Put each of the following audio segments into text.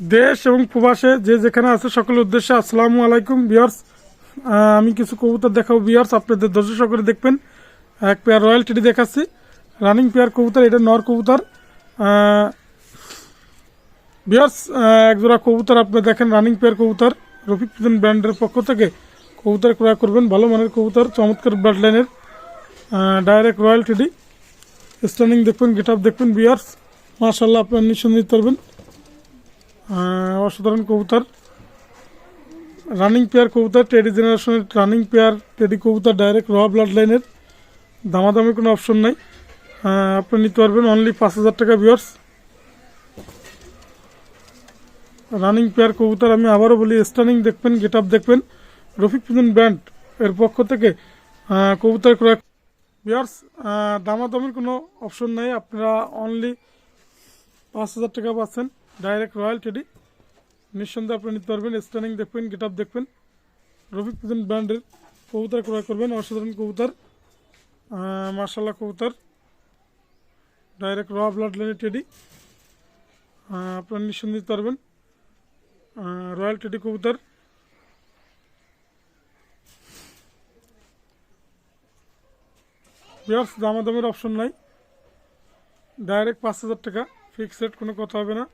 দেশ এবং প্রবাসে যে যেখানে আছে সকলের উদ্দেশ্যে আসসালামু আলাইকুম বিয়ার্স আমি কিছু কবুতর দেখাবো বিয়ার্স আপনাদের ধৈর্য সহকারে দেখবেন। এক পেয়ার রয়্যাল টিডি দেখাচ্ছি। রানিং পেয়ার কবুতর, এটা নর কবুতর। বিয়ার্স এক জোড়া কবুতর আপনি দেখেন রানিং পেয়ার কবুতর। রফিক পিজন ব্র্যান্ডের পক্ষ থেকে কবুতর ক্রয় করবেন, ভালো মানের কবুতর, চমৎকার ব্লাডলাইনের ডাইরেক্ট রয়্যাল টিডি স্ট্যান্ডিং দেখবেন গেট আপ দেখবেন বিয়ার্স মাশাল্লাহ আপনার নিঃসন্দেহ করবেন অসাধারণ কবুতর। রানিং পেয়ার কবুতর টেডি জেনারেশনের রানিং পেয়ার টেডি কবুতর ডাইরেক্ট র ব্লাড লাইনের দামাদামি কোনো অপশন নাই। আপনি নিতে পারবেন অনলি পাঁচ হাজার টাকা বিয়ার্স রানিং পেয়ার কবুতর, আমি আবারও বলি স্টার্নিং দেখবেন গেট আপ দেখবেন। রফিক পিজন ব্র্যান্ড এর পক্ষ থেকে কবুতর ক্রয় বিয়ার্স দামাদামির কোনো অপশন নেই। আপনারা অনলি পাঁচ হাজার টাকা পাচ্ছেন। ডাইরেক্ট রয়্যাল টেডি নিঃসন্দেহে আপনি নিতে পারবেন স্টানিং দেখবেন গেট আপ দেখবেন রফিক পিজন ব্র্যান্ডের কবুতর ক্রয় করবেন অসাধারণ কবুতর মার্শাল্লাহ কবুতর ডাইরেক্ট র ব্লাড লাইনের টেডি আপনার নিঃসন্দেহে নিতে পারবেন রয়্যাল টেডি কবুতর দামাদামের অপশন নাই ডাইরেক্ট পাঁচ হাজার টাকা ফিক্সড কোনো কথা হবে না।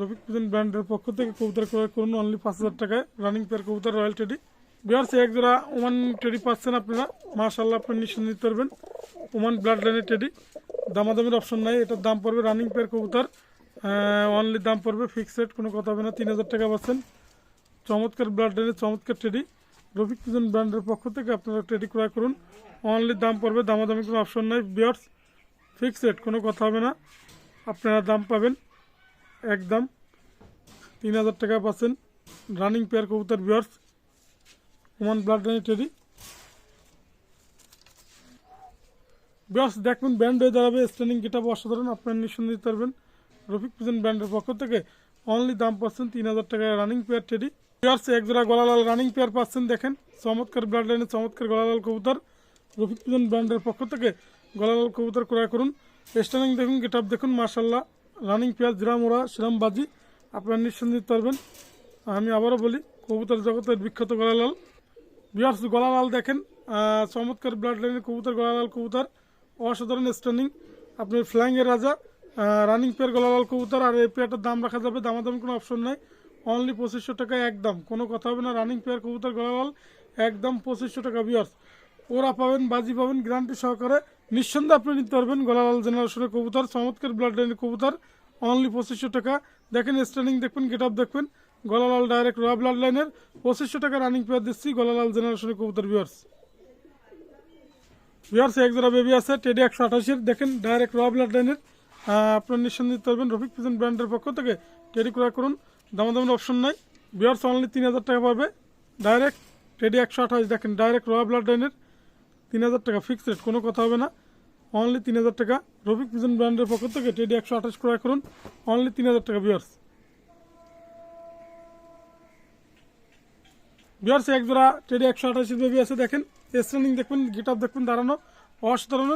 রফিক পুজন ব্র্যান্ডের পক্ষ থেকে কবুতর ক্রয় করুন অনলি পাঁচ হাজার টাকায়। রানিং পেয়ার কবুতর রয়্যাল টেডি বিয়ার্স এক জোড়া ওমান টেডি পাচ্ছেন আপনারা। মাশাল্লাহ আপনি নিশ্চয় নিতে পারবেন। ওমান ব্লাড লাইনের টেডি দামাদামের অপশন নাই, এটার দাম পড়বে রানিং পেয়ার কবুতর। অনলি দাম পড়বে ফিক্সড কোনো কথা হবে না, তিন হাজার টাকা পাচ্ছেন। চমৎকার ব্লাড লাইনের চমৎকার টেডি রফিক পুজন ব্র্যান্ডের পক্ষ থেকে আপনারা টেডি ক্রয় করুন। অনলি দাম পড়বে দামাদামি কোনো অপশন নাই। বিয়ার্স ফিক্সড কোনো কথা হবে না। আপনারা দাম পাবেন। একদম। তিন হাজার টাকা পাচ্ছেন রানিং পেয়ার কবুতর বিয়ার্স ওমান ব্লাড লাইনের টেডি বিয়ার্স দেখবেন ব্যান্ড হয়ে দাঁড়াবে স্ট্যান্ডিং গেটাপ অসাধারণ, আপনার নিঃসন্দেহ দিতে পারবেন। রফিক পুজন ব্র্যান্ডের পক্ষ থেকে অনলি দাম পাচ্ছেন তিন হাজার টাকায় রানিং পেয়ার টেডি বিয়ার্স এক জোড়া গলালাল রানিং পেয়ার পাচ্ছেন, দেখেন, চমৎকার ব্লাড লাইনের চমৎকার গলালাল কবুতর। রফিক পুজন ব্র্যান্ডের পক্ষ থেকে গলালাল কবুতর ক্রয় করুন। স্ট্যান্ডিং দেখুন গেটাপ দেখুন মার্শাল্লাহ রানিং পেয়ার জিরামোড়া শ্রীরামবাজি, আপনারা নিঃসন্দেহ পারবেন। আমি আবারও বলি, কবুতর জগতের বিখ্যাত গলালাল। বিয়ার্স গলালাল দেখেন। চমৎকার ব্লাড লাইনের কবুতর, গলালাল কবুতর। অসাধারণ স্ট্যান্ডিং আপনার ফ্লাইংয়ের রাজা। রানিং পেয়ার গলালাল কবুতর। আর এই পেয়ারটার দাম রাখা যাবে, দামাদামি কোনো অপশন নাই। অনলি পঁচিশশো টাকায় একদম। কোনো কথা হবে না রানিং পেয়ার কবুতর, গলালাল, একদম পঁচিশশো টাকা বিয়ার্স ওরা পাবেন, বাজি পাবেন গ্যারান্টি সহকারে। নিঃসন্দেহে আপনি নিতে পারবেন গলালাল জেনারেশনের কবুতর, চমৎকার ব্লাড লাইনের কবুতর অনলি পঁচিশশো টাকা। দেখেন স্ট্যান্ডিং দেখবেন গেট আপ দেখবেন। গলালাল ডাইরেক্ট র ব্লাড লাইনের পঁচিশশো টাকা রানিং পেয়ার দিচ্ছি গলালাল জেনারেশনের কবুতর বিয়ার্স বিয়ার্স এক জোড়া বেবি আছে টেডি একশো আঠাশের। দেখেন ডাইরেক্ট র ব্লাড লাইনের আপনার নিঃসন্দেহ দিতে পারবেন। রফিক পিজন ব্র্যান্ডের পক্ষ থেকে টেডি ক্রয় করুন। দামাদামের অপশন নাই। বিয়ার্স অনলি তিন হাজার টাকা পাবে। ডাইরেক্ট টেডি একশো আঠাশ, দেখেন ডাইরেক্ট র ব্লাড লাইনের তিন হাজার টাকা ফিক্সড রেট কোনো কথা হবে না। অনলি তিন হাজার টাকা। রফিক পিজন ব্র্যান্ডের পক্ষ থেকে টেডি একশো আঠাশ ক্রয় করুন। অনলি তিন হাজার টাকা বিয়ার্স বিয়ার্স এক জোড়া টেডি একশো আঠাশি বেবি আছে, দেখেন। স্ট্যান্ডিং দেখবেন গিট আপ দেখবেন দাঁড়ানো। অসাধারণ।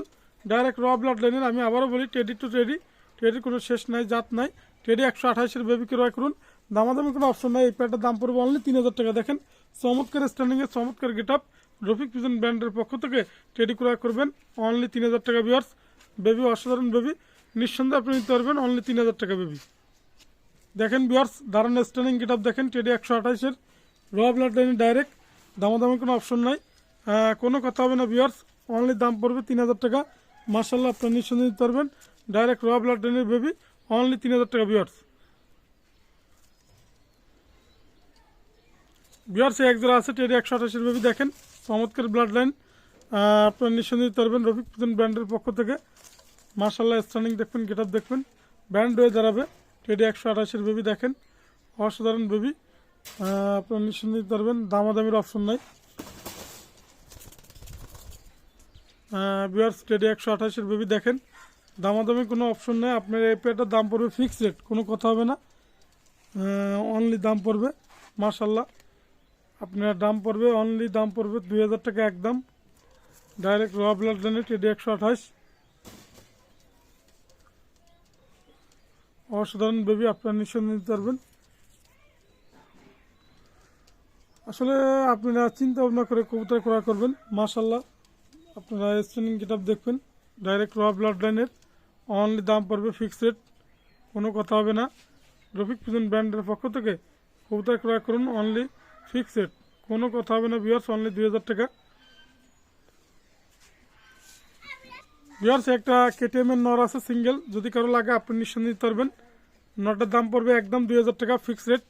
ডাইরেক্ট র ব্লাড লাইনের আমি আবারও বলি টেডি টু টেডি টেডির কোনো শেষ নাই, জাত নাই। টেডি একশো আঠাশের বেবি ক্রয় করুন। দামাদামি কোনো অপশন নাই, এই প্যাডের দাম পড়বে অনলি তিন হাজার টাকা। দেখেন, চমৎকার স্ট্যান্ডিংয়ে চমৎকার গেট আপ রফিক পিজন ব্র্যান্ডের পক্ষ থেকে টেডি ক্রয় করবেন অনলি তিন হাজার টাকা বিয়ার্স বেবি, অসাধারণ বেবি। নিঃসন্দেহে আপনি নিতে পারবেন অনলি তিন হাজার টাকা বেবি। দেখেন বিয়ার্স দারুণ স্ট্যান্ডিং গেট দেখেন, টেডি একশো আঠাশের র ব্লাড লাইনে ডাইরেক্ট দামাদামি কোনো অপশন নাই। কোনো কথা হবে না বিয়ার্স অনলি দাম পড়বে তিন হাজার টাকা। মার্শাল্লাহ আপনার নিঃসন্দেহে নিতে পারবেন। ডাইরেক্ট র ব্লাড লাইনের বেবি অনলি তিন হাজার টাকা বিয়ার্স বিয়ার্সে এক জোড়া আছে, টেডি একশো আঠাশের বেবি দেখেন। চমৎকার ব্লাড লাইন আপনার নিঃসন্দেহে পারবেন রফিক পুজন ব্র্যান্ডের পক্ষ থেকে। মার্শাল্লাহ স্ট্যান্ডিং দেখবেন গেট আপ দেখবেন ব্র্যান্ড হয়ে দাঁড়াবে। টেডি একশো আঠাশের বেবি দেখেন। অসাধারণ বেবি আপনার নিঃসন্দেহে পারবেন। দামাদামির অপশন নাই। বিয়ার্স টেডি একশো আঠাশের বেবি দেখেন। দামাদামি কোনো অপশন নেই। আপনার এই পেয়ারটার দাম পড়বে ফিক্সড রেট কোনো কথা হবে না। অনলি দাম পড়বে। মার্শাল্লাহ আপনার দাম পড়বে অনলি দাম পড়বে দুই হাজার টাকা একদম। ডাইরেক্ট র ব্লাড লাইনে টেডি একশো আঠাশ। অসাধারণ বেবি আপনার নিঃসন্দেহে নিতে পারবেন। আসলে আপনারা চিন্তা ভাবনা করে কবুতর ক্রয় করবেন মাশাল্লাহ আপনারা স্ট্রেনিং কিতাব দেখবেন ডাইরেক্ট র ব্লাড লাইনের অনলি দাম পড়বে ফিক্সড রেট কোনো কথা হবে না। রফিক পিজন ব্র্যান্ডের পক্ষ থেকে কবুতর ক্রয় করুন অনলি ফিক্সড কোনো কথা হবে না বিয়ার্স অনলি দুই হাজার টাকা। বিয়ার্স একটা কেটিএম এর নর আছে সিঙ্গেল যদি কারও লাগে, আপনি নিঃসন্দেহ নিতে পারবেন। নটার দাম পড়বে একদম দুই হাজার টাকা ফিক্সড রেট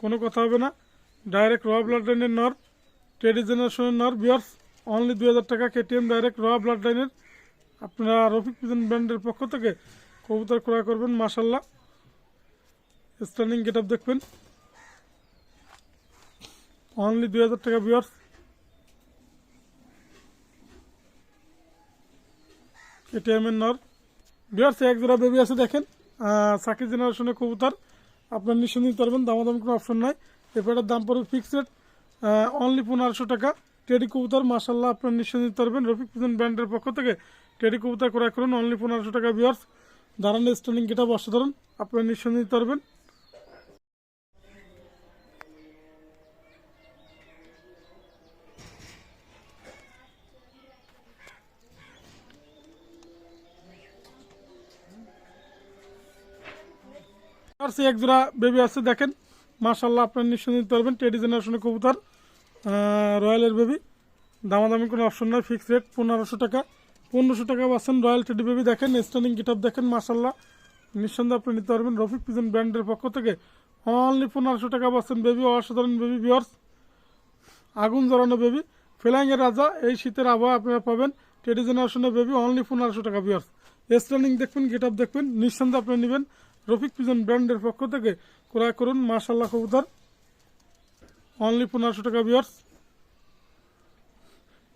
কোনো কথা হবে না। ডাইরেক্ট র ব্লাড লাইনের নর ট্রেডি জেনারেশনের নর। বিয়ার্স অনলি দুই হাজার টাকা কেটিএম ডাইরেক্ট র ব্লাড লাইনের আপনারা রফিক পিজন ব্র্যান্ডের পক্ষ থেকে কবুতর ক্রয় করবেন মাসাল্লাহ স্ট্যান্ডিং গেট আপ দেখবেন। অনলি দুই হাজার টাকা বিয়ার্স কেটিএম এর নর। বিয়ার্স এক জোড়া বেবি আছে, দেখেন। সাকি জেনারেশনের কবুতর। আপনার নিতে পারবেন, দামাদাম কোনো অপশন নাই। এবারের দাম পড়বে ফিক্সড রেট অনলি পনেরোশো টাকা। টেডি কবুতর মাসাল্লাহ আপনার নিতে পারবেন। রফিক পিজন ব্র্যান্ডের পক্ষ থেকে টেডি কবুতর ক্রয় করুন অনলি পনেরোশো টাকা বিয়ার্স দাঁড়ানো স্ট্যান্ডিং গেটা অসাধারণ। আপনার নিশ্চয় নিতে পারবেন। আর এক জোড়া বেবি আছে, দেখেন। মাশাল্লাহ আপনার নিশ্চয় নিতে পারবেন। টেডি জেনারেশনের কবুতর রয়্যালের বেবি দামাদামি কোনো অপশন নয় ফিক্সড রেট পনেরোশো টাকা। পনেরোশো টাকা পাচ্ছেন রয়্যাল টেডি বেবি দেখেন স্ট্যান্ডিং কিতাব দেখেন মাশাল্লাহ নিঃসন্দেহে আপনি নিতে পারবেন। রফিক পিজন ব্র্যান্ডের পক্ষ থেকে অনলি পনেরোশো টাকা পাচ্ছেন বেবি অসাধারণ বেবি বিয়ার্স আগুন জ্বালানো বেবি ফ্লাইংয়ের রাজা, এই শীতের আবহাওয়া আপনারা পাবেন। টেডি জেনারেশনের বেবি অনলি পনেরোশো টাকা বিয়ার্স স্ট্যান্ডিং দেখবেন গেট দেখবেন, নিঃসন্দেহে আপনি নেবেন। রফিক পিজন ব্র্যান্ডের পক্ষ থেকে ক্রয় করুন মাশাল্লাহ কবুতর। অনলি পনেরোশো টাকা বিয়ার্স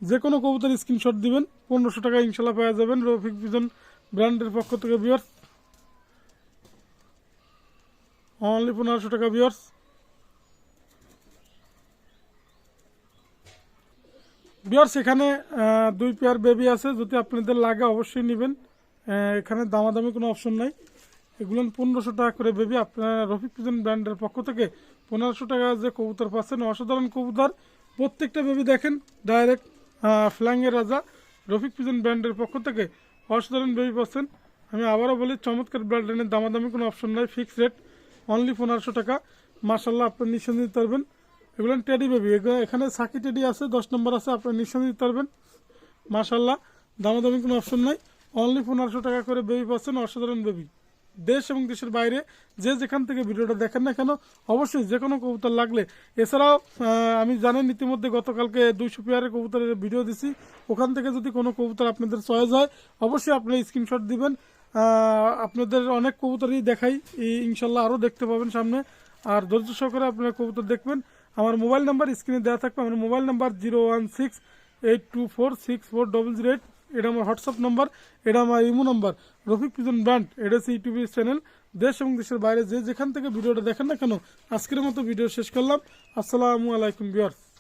যে কোনো কবুতর স্ক্রিনশট দিবেন, পনেরোশো টাকা ইনশাল্লাহ পাওয়া যাবেন রফিক পিজন ব্র্যান্ডের পক্ষ থেকে বিয়ার্স অনলি পনেরোশো টাকা বিয়ার্স বিয়ার্স এখানে দুই পেয়ার বেবি আছে, যদি আপনাদের লাগে অবশ্যই নেবেন। এখানে দামাদামি কোনো অপশন নাই। এগুলো পনেরোশো টাকা করে বেবি, আপনারা রফিক পিজন ব্র্যান্ডের পক্ষ থেকে পনেরোশো টাকা যে কবুতর পাচ্ছেন, অসাধারণ কবুতর। প্রত্যেকটা বেবি দেখেন ডাইরেক্ট ফ্ল্যাংয়ের রাজা, রফিক পিজন ব্র্যান্ডের পক্ষ থেকে অসাধারণ বেবি পাচ্ছেন। আমি আবারও বলি, চমৎকার ব্র্যান্ডের দামাদামি কোনো অপশন নাই ফিক্স রেট অনলি পনেরোশো টাকা। মার্শাল্লাহ আপনার নিঃসন্দেহ দিতে পারবেন। এগুলো টেডি বেবি এখানে সাকি টেডি আছে, দশ নম্বর আছে, আপনার নিঃসন্দেহ দিতে পারবেন। মাশাল্লাহ দামাদামি কোনো অপশন নাই। অনলি পনেরোশো টাকা করে বেবি পাচ্ছেন, অসাধারণ বেবি। দেশ এবং দেশের বাইরে যে যেখান থেকে ভিডিওটা দেখেন না কেন, অবশ্যই যে কোনো কবুতর লাগলে। এছাড়াও আমি জানেন ইতিমধ্যে গতকালকে দুইশো পেয়ারের কবুতরের ভিডিও দিছি। ওখান থেকে যদি কোনো কবুতর আপনাদের চয়েস হয়, অবশ্যই আপনারা স্ক্রিনশট দিবেন। আপনাদের অনেক কবুতরই দেখাই। ইনশাল্লাহ আরও দেখতে পাবেন সামনে। আর ধৈর্য সহকারে আপনারা কবুতর দেখবেন। আমার মোবাইল নাম্বার স্ক্রিনে দেওয়া থাকবে। আমার mobile number zero one six eight two four six four double zero eight এটা আমার হোয়াটসঅ্যাপ নম্বর, এটা আমার imo number. Rafiq pigeon brand, এটা হচ্ছে ইউটিউবের চ্যানেল। দেশ এবং দেশের বাইরে যে যেখান থেকে ভিডিওটা দেখেন না কেন, আজকের মতো ভিডিও শেষ করলাম। আসসালামু আলাইকুম বিয়ার্স